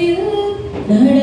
ലോകത്തിൽ നട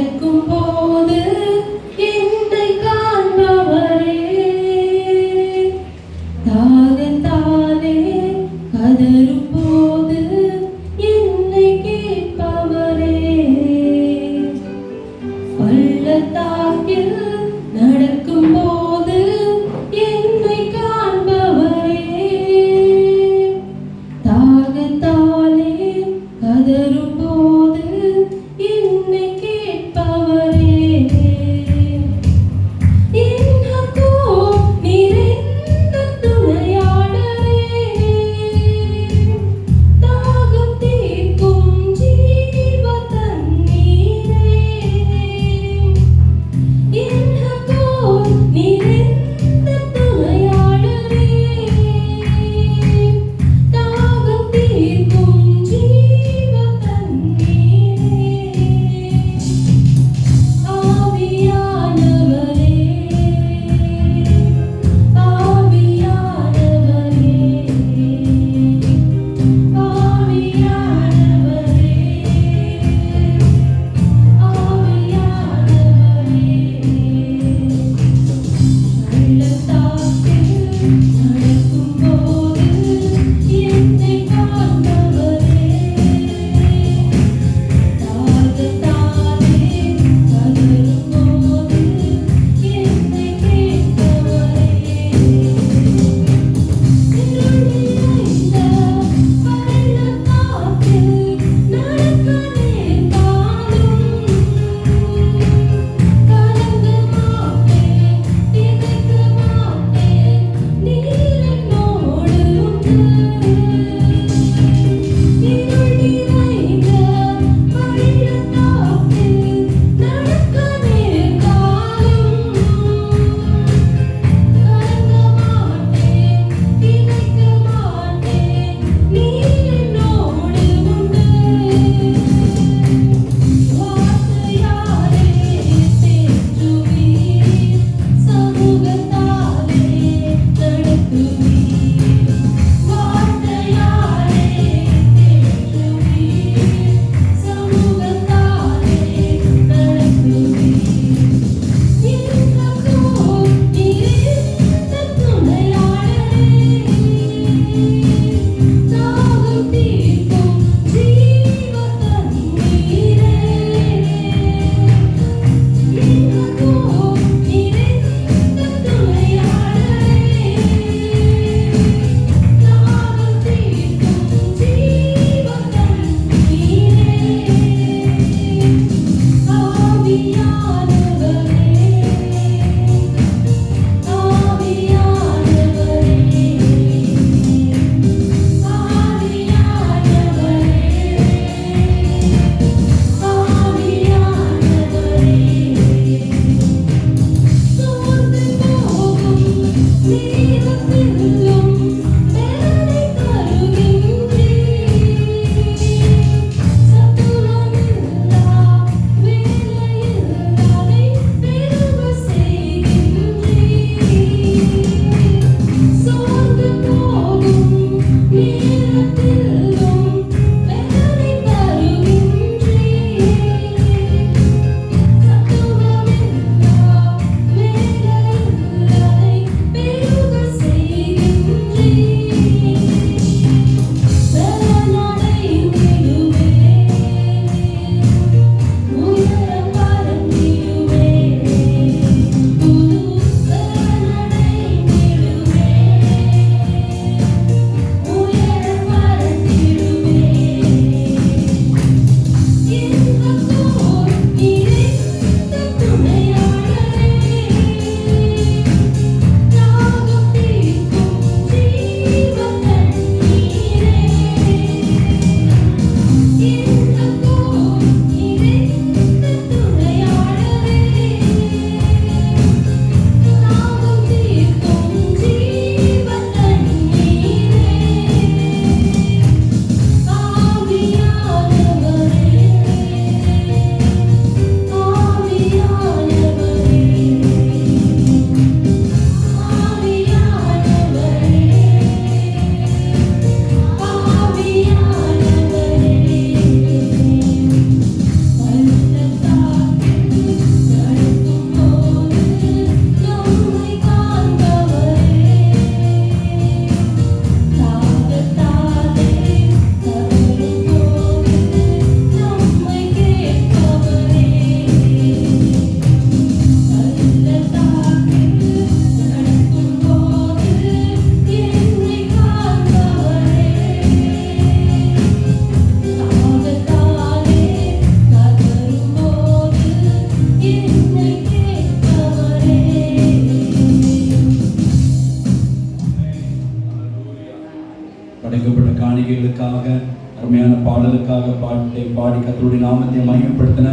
பாடலுக்காக பாட்டை பாடி கத்தருடைய நாமத்தை மையப்படுத்தின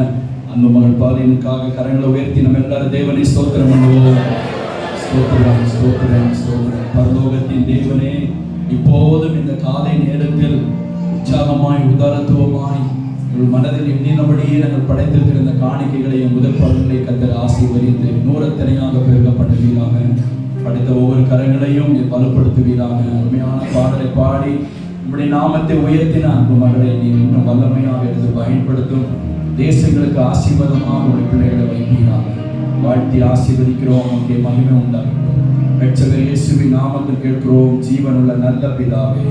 அன்பு மகள் பாலினுக்காக கரங்களை உயர்த்தி நம்ம எல்லாரும் தேவனை ஸ்தோத்திரம் பண்ணுவோம். ஸ்தோத்திரம் ஸ்தோத்திரம் ஸ்தோத்திரம். பரலோகத்தின் தேவனே இப்போதும் இந்த காலை நேரத்தில் உற்சாகமாய் உதாரத்துவமாய் உங்கள் மனதில் எண்ணினபடியே நாங்கள் படைத்திருக்கிற இந்த காணிக்கைகளை முதல் பலன்களை கத்தர் ஆசீர்வதித்து நூறத்தனையாக பெருகப்படுவீராக படைத்த ஒவ்வொரு கரங்களையும் நீர் பலப்படுத்துவீராக. உண்மையான பாடலை பாடி உம்முடைய நாமத்தை உயர்த்தின அன்பு மகளை நீ இன்னும் வல்லமையாக எடுத்து பயன்படுத்தும். தேசங்களுக்கு ஆசீர்வாதமாக உடைய பிள்ளைகளை வைப்பீராக. வாழ்த்தி ஆசீர்வதிக்கிறோம் உங்களுடைய மகிமை உண்டாகும் ரட்சகர் இயேசுவின் நாமத்தில் கேட்கிறோம் ஜீவனுள்ள நல்ல பிதாவே.